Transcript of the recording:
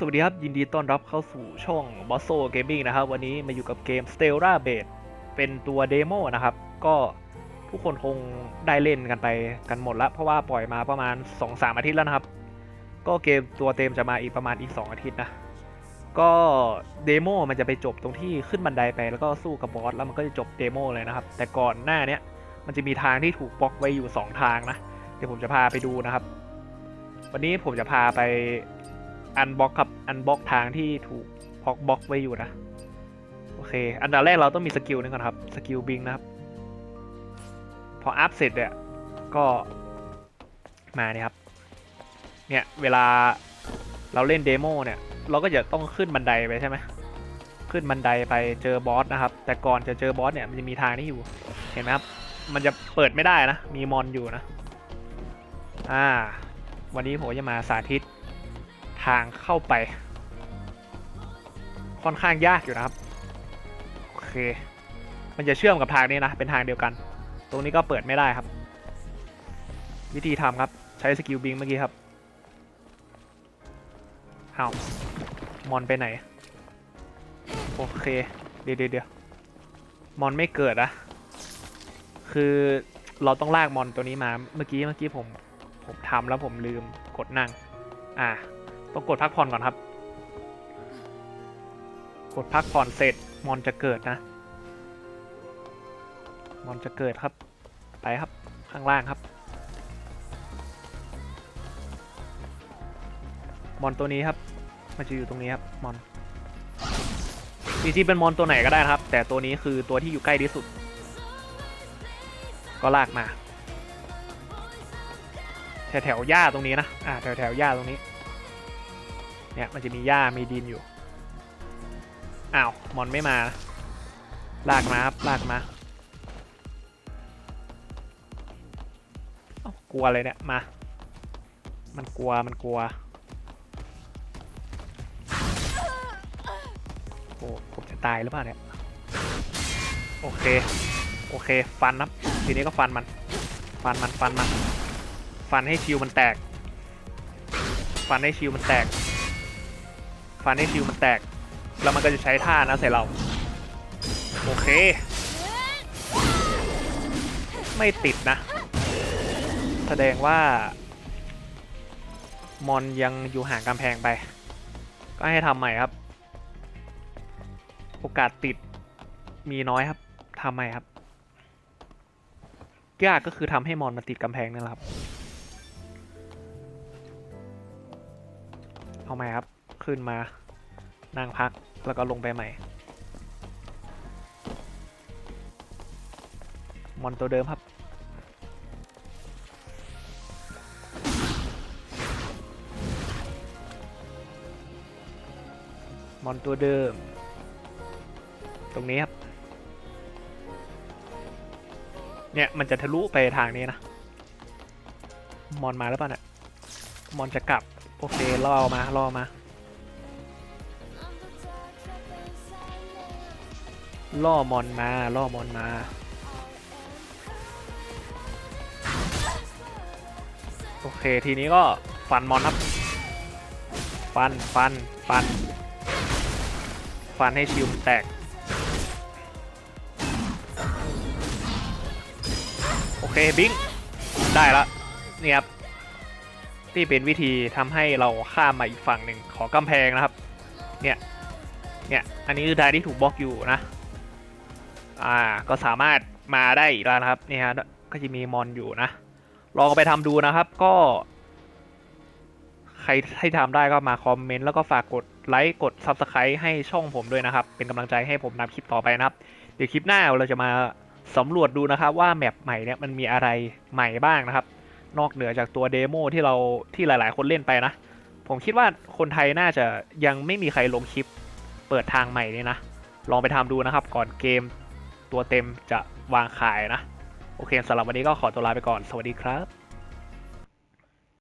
สวัสดีครับ ยินดีต้อนรับเข้าสู่ช่อง b o s s o Gaming นะครับ วันนี้มาอยู่กับเกม Stellar b a s e เป็นตัวเดโมนะครับ ก็ทุกคนคงได้เล่นกันไปกันหมดแล้วเพราะว่าปล่อยมาประมาณ 2-3 อาทิตย์แล้วนะครับ ก็เกมตัวเต็มจะมาอีกประมาณอีก 2 อาทิตย์นะ ก็เดโมมันจะไปจบตรงที่ขึ้นบันไดไปแล้วก็สู้กับบอสแล้วมันก็จะจบเดโมเลยนะครับ แต่ก่อนหน้าเนี้ยมันจะมีทางที่ถูกบล็อกไว้อยู่ 2 ทางนะ เดี๋ยวผมจะพาไปดูนะครับ วันนี้ผมจะพาไป อันบล็อกครับอันบล็อกทางที่ถูกพอกบล็อกไว้อยู่นะ โอเค อันดับแรกเราต้องมีสกิลนึงก่อนครับ สกิลบิงนะครับ พออัพเสร็จเนี่ย ก็มาเนี่ยครับ เนี่ย เวลาเราเล่นเดโมเนี่ย เราก็จะต้องขึ้นบันไดไปใช่ไหมขึ้นบันไดไปเจอบอสนะครับ แต่ก่อนจะเจอบอสเนี่ยมันจะมีทางนี้อยู่ เห็นไหมครับ มันจะเปิดไม่ได้นะ มีมอนอยู่นะ อ่า วันนี้ผมจะมาสาธิต ทางเข้าไป ค่อนข้างยากอยู่นะครับ โอเค มันจะเชื่อมกับทางนี้นะ เป็นทางเดียวกัน ตรงนี้ก็เปิดไม่ได้ครับ วิธีทำครับ ใช้สกิลบิงเมื่อกี้ครับอ้าวมอนไปไหน โอเค เดี๋ยวเดี๋ยวมอนไม่เกิดอะคือเราต้องลากมอนตัวนี้มา เมื่อกี้เมื่อกี้ผม ผมทำแล้วผมลืมกดนั่ง อ่า ต้องกดพักผ่อนก่อนครับ กดพักผ่อนเสร็จมอนจะเกิดนะ มอนจะเกิดครับ ไปครับข้างล่างครับ มอนตัวนี้ครับ มันจะอยู่ตรงนี้ครับมอนจริงๆเป็นมอนตัวไหนก็ได้นะครับ แต่ตัวนี้คือตัวที่อยู่ใกล้ที่สุด ก็ลากมาแถวแถวๆหญ้าตรงนี้นะ อ่า แถวแถวๆหญ้าตรงนี้ เนี่ยมันจะมีหญ้ามีดินอยู่ อ้าวมอนไม่มา ลากมาครับลากมาเอากลัวเลยเนี่ยมา มันกลัวมันกลัวโอ้ผมจะตายหรือเปล่าเนี่ยโอเคโอเคฟันครับทีนี้ก็ฟันมัน ฟันมันฟันมัน ฟันให้ชิวมันแตก ฟันให้ชิวมันแตก ฟันให้ชิวมันแตก แล้วมันก็จะใช้ท่านะใส่เรา โอเค ไม่ติดนะ แสดงว่ามอนยังอยู่ห่างกำแพงไป ก็ให้ทำใหม่ครับ โอกาสติดมีน้อยครับทำใหม่ครับยากก็คือทำให้มอนมันติดกำแพงนั่นแหละครับ เอาใหม่ครับ ขึ้นมา นั่งพักแล้วก็ลงไปใหม่ มอนตัวเดิมครับ มอนตัวเดิม ตรงนี้ครับ เนี่ยมันจะทะลุไปทางนี้นะ มอนมาแล้วป่ะเนี่ย มอนจะกลับ โอเคล่อมาล่อมา ล่อมอนมา ล่อมอนมา โอเค ทีนี้ก็ฟันมอนครับ ฟัน ฟัน ฟัน ฟันให้ชิวมันแตก โอเค บิงได้ละนี่ครับที่เป็นวิธีทำให้เราข้ามมาอีกฝั่งหนึ่งของกำแพงนะครับ เนี่ย เนี่ย อันนี้คือทางที่ถูกบล็อกอยู่นะ อ่า ก็สามารถมาได้อีกแล้วนะครับนี่ฮะก็จะมีมอนอยู่นะ ลองไปทำดูนะครับ ก็ ใครให้ทำได้ก็มาคอมเมนต์แล้วก็ฝากกดไลค์กด Subscribe ให้ช่องผมด้วยนะครับ เป็นกำลังใจให้ผมนำคลิปต่อไปนะครับ เดี๋ยวคลิปหน้าเราจะมาสำรวจดูนะครับ ว่าแมปใหม่เนี่ยมันมีอะไรใหม่บ้างนะครับ นอกเหนือจากตัวเดโมที่เราที่หลาย ๆ คนเล่นไปนะ ผมคิดว่าคนไทยน่าจะยังไม่มีใครลงคลิป เปิดทางใหม่นี่นะ ลองไปทำดูนะครับ ก่อนเกม ตัวเต็มจะวางขายนะ โอเคสำหรับวันนี้ก็ขอตัวลาไปก่อน สวัสดีครับ